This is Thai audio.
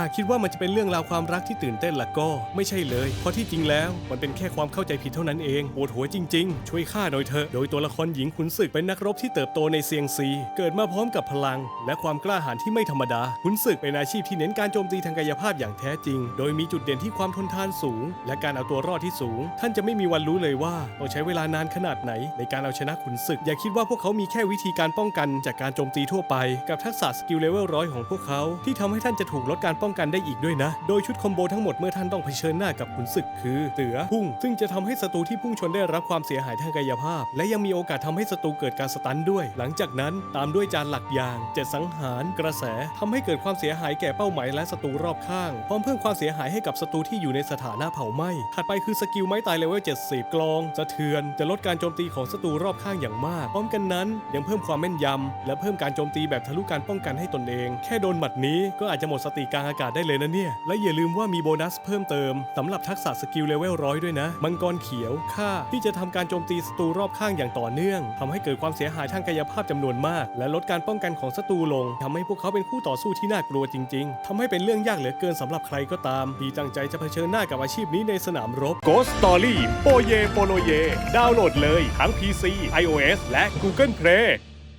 หากคิดว่ามันจะเป็นเรื่องราวความรักที่ตื่นเต้นล่ะก็ไม่ใช่เลย เพราะที่จริงแล้วมันเป็นแค่ความเข้าใจผิดเท่านั้นเองปวดหัวจริงๆ ช่วยข้าหน่อยเถอะ โดยตัวละครหญิงขุนศึกเป็นนักรบที่เติบโตในเซียงซี เกิดมาพร้อมกับพลัง และความกล้าหาญที่ไม่ธรรมดา ขุนศึกเป็นอาชีพที่เน้นการโจมตีทางกายภาพอย่างแท้จริง โดยมีจุดเด่นที่ความทนทานสูง และการเอาตัวรอดที่สูง ท่านจะไม่มีวันรู้เลยว่าต้องใช้เวลานานขนาดไหน ในการเอาชนะขุนศึก อย่าคิดว่าพวกเขามีแค่วิธีการป้องกันจากการโจมตีทั่วไป กับทักษะสกิลเลเวลร้อยของพวกเขาที่ทำให้ท่านจะถูกลดการป้องกันได้อีกด้วยนะ โดยชุดคอมโบทั้งหมดเมื่อท่านต้องเผชิญหน้ากับขุนศึกคือเสือพุ่ง ซึ่งจะทำให้ศัตรูที่พุ่งชนได้รับความเสียหายทางกายภาพ และยังมีโอกาสทำให้ศัตรูเกิดการสตันด้วย หลังจากนั้นตามด้วยจานหลักยางเจ็ดสังหาร กระแสทำให้เกิดความเสียหายแก่เป้าหมายและศัตรูรอบข้างพร้อมเพิ่มความเสียหายให้กับศัตรูที่อยู่ในสถานะเผาไหม้ถัดไปคือสกิลไม้ตายเลเวล70 กลองสะเทือนจะลดการโจมตีของศัตรูรอบข้างอย่างมาก พร้อมกันนั้นยังเพิ่มความแม่นยำและเพิ่มการโจมตีแบบทะลุการป้องกันให้ตนเอง แค่โดนหมัดนี้ก็อาจจะหมดสติกลางอากาศได้เลยนะเนี่ย และอย่าลืมว่ามีโบนัสเพิ่มเติมสำหรับทักษะสกิลเลเวลร้อยด้วยนะ มังกรเขียวฆ่าที่จะทำการโจมตีศัตรูรอบข้างอย่างต่อเนื่องทำให้เกิดความเสียหายทางกายภาพจำนวนมาก และลดการป้องกันของศัตรูลงทำให้พวกเขาเป็นคู่ต่อสู้ที่น่ากลัวจริง ๆทำให้เป็นเรื่องยากเหลือเกินสำหรับใครก็ตามที่ตั้งใจจะเผชิญหน้ากับอาชีพนี้ในสนามรบ Ghost Story โปเยโปโลเย ดาวน์โหลดเลยทั้ง PC iOS และ Google Play